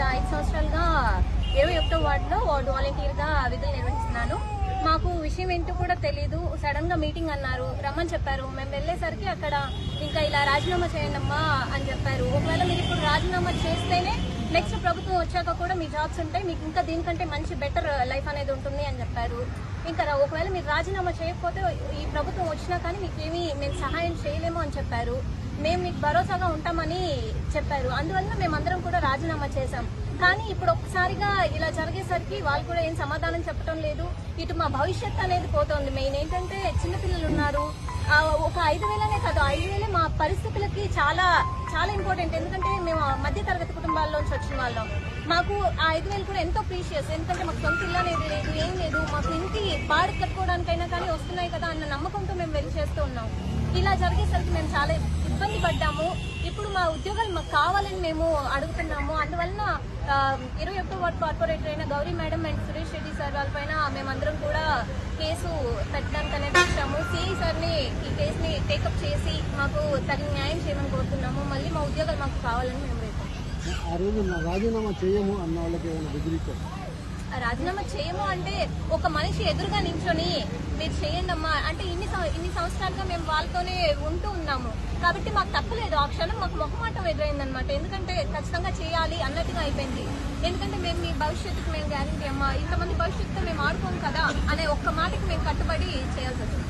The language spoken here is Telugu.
గత ఐదు సంవత్సరాలుగా ఇరవై ఒకటో వార్డులో వార్డు వాలంటీర్గా విధులు నిర్వహిస్తున్నాను. మాకు విషయం ఏంటో కూడా తెలియదు సడన్గా మీటింగ్ అన్నారు. రమ్మని చెప్పారు. మేము వెళ్ళేసరికి అక్కడ ఇంకా ఇలా రాజీనామా చేయండమ్మా అని చెప్పారు. ఒకవేళ మీరు ఇప్పుడు రాజీనామా చేస్తేనే నెక్స్ట్ ప్రభుత్వం వచ్చాక కూడా మీ జాబ్స్ ఉంటాయి. మీకు ఇంకా దీనికంటే మంచి బెటర్ లైఫ్ అనేది ఉంటుంది అని చెప్పారు. ఇంకా రా- ఒకవేళ మీరు రాజీనామా చేయకపోతే ఈ ప్రభుత్వం వచ్చినా కానీ మీకు ఏమీ మేము సహాయం చేయలేము అని చెప్పారు. మేము మీకు భరోసాగా ఉంటామని చెప్పారు. అందువల్ల మేమందరం కూడా రాజీనామా చేశాం. కానీ ఇప్పుడు ఒక్కసారిగా ఇలా జరిగేసరికి వాళ్ళు కూడా ఏం సమాధానం చెప్పడం లేదు. ఇటు మా భవిష్యత్ అనేది పోతోంది. మెయిన్ ఏంటంటే చిన్నపిల్లలు ఉన్నారు. ఒక ఐదు వేలనే కాదు ఐదు వేలే మా పరిస్థితులకి చాలా చాలా ఇంపార్టెంట్. ఎందుకంటే మేము మధ్య తరగతి కుటుంబాల్లోంచి వచ్చిన వాళ్ళం. మాకు ఆ ఐదు వేలు కూడా ఎంతో ప్రీషియస్. ఎందుకంటే మాకు సొంత ఇల్లు అనేది లేదు ఏం లేదు. మాకు ఇంటి బాడు కట్టుకోవడానికైనా కానీ వస్తున్నాయి కదా అన్న నమ్మకంతో మేము వెళ్ళి చేస్తూ ఉన్నాం. ఇలా జరిగేసరికి మేము చాలా ఇబ్బంది పడ్డాము. ఇప్పుడు మా ఉద్యోగాలు మాకు కావాలని మేము అడుగుతున్నాము. అందువలన ఇరవై ఒకటో వార్డ్ కార్పొరేటర్ అయిన Gauri madam and Suresh Reddy sir వాళ్ళపైన మేమందరం కూడా కేసు పెట్టడానికి అనేది వచ్చాము. సిఐ సార్ని ఈ కేసుని టేకప్ చేసి మాకు తగిన న్యాయం చేయమని కోరుతున్నాము. మళ్ళీ మా ఉద్యోగాలు మాకు కావాలని మేము రేపు ఆ రోజు రాజీనామా చేయము అన్న వాళ్ళకి ఏమైనా బెదిరించారు రాజీనామా చేయము అంటే ఒక మనిషి ఎదురుగా నించొని మీరు చేయండి అమ్మా అంటే ఇన్ని ఇన్ని సంవత్సరాలుగా మేము వాళ్ళతోనే ఉంటూ ఉన్నాము. కాబట్టి మాకు తప్పలేదు. ఆ క్షణం మాకు మొహమాటం ఎదురైంది అనమాట ఎందుకంటే ఖచ్చితంగా చేయాలి అన్నట్టుగా అయిపోయింది. ఎందుకంటే మేము మీ భవిష్యత్తుకు మేము గ్యారంటీ అమ్మా. ఇంతమంది భవిష్యత్తుతో మేము ఆడుకోము కదా అనే ఒక్క మాటకి మేము కట్టుబడి చేయాల్సి వచ్చింది.